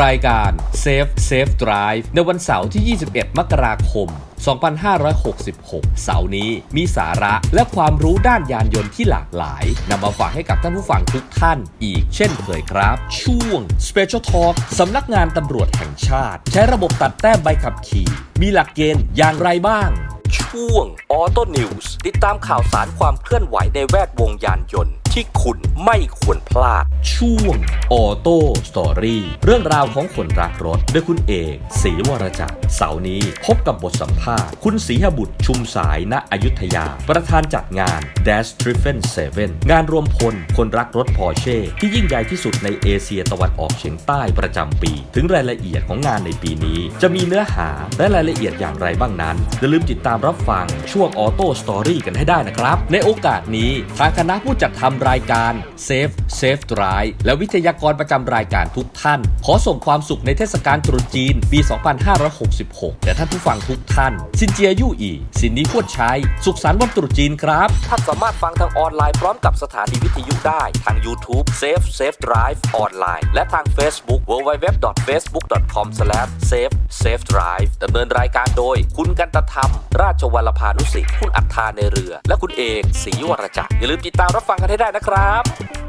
รายการ Safe Safe Drive ในวันเสาร์ที่ 21 มกราคม 2566 เสาร์นี้มีสาระและความรู้ด้านยานยนต์ที่หลากหลายนำมาฝากให้กับท่านผู้ฟังทุกท่านอีกเช่นเคยครับ ช่วง Special Talk สำนักงานตำรวจแห่งชาติ ใช้ระบบตัดแต้มใบขับขี่ มีหลักเกณฑ์อย่างไรบ้าง ช่วง Auto News ติดตามข่าวสารความเคลื่อนไหวในแวดวงยานยนต์ ที่คุณไม่ควรพลาด ช่วง Auto Story เรื่องราวของคนรักรถด้วยคุณเอกศรีวรจักรเสาร์นี้พบกับบทสัมภาษณ์ คุณศรีหบุตรชุมสายณอยุธยา ประธานจัดงาน Dash Driven 7 งานรวมพล คนรักรถพอร์เช่ที่ยิ่งใหญ่ที่สุดในเอเชียตะวันออกเฉียงใต้ประจำปี ถึงรายละเอียดของงานในปีนี้ จะมีเนื้อหาและรายละเอียดอย่างไรบ้างนั้นอย่าลืมติดตามรับฟังช่วง Auto Story กันให้ได้นะครับ ในโอกาสนี้ทางคณะผู้จัดทำรายการ Safe Safe Drive และวิทยากรประจำรายการทุกท่าน ขอส่งความสุขในเทศกาลตรุษจีนปี 2566และท่านผู้ฟังทุกท่าน ซินเจียยู่อีสินนี้พวดใช้สุขสันต์วันตรุษจีนครับ ท่านสามารถฟังทางออนไลน์พร้อมกับสถานีวิทยุได้ทาง YouTube Safe Safe Drive ออนไลน์และทาง Facebook www.facebook.com/safe safe drive ดำเนินรายการโดย คุณกันตธรรม ราชวัลพานุสิทธิ์คุณอัฏฐาในเรือ และคุณเอกศรีวรจักรอย่าลืมติดตามรับฟังกันให้ได้นะครับ